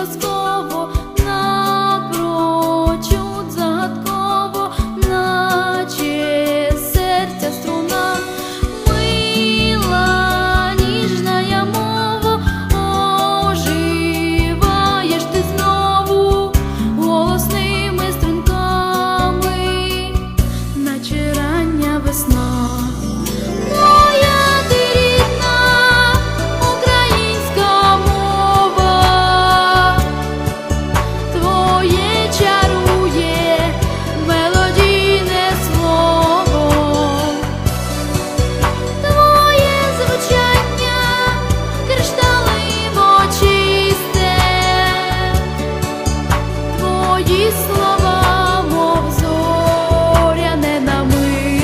казково, напрочуд загадково, наче серця струна, мила ніжна мова, оживаєш ти знову голосними струнками, наче рання весна.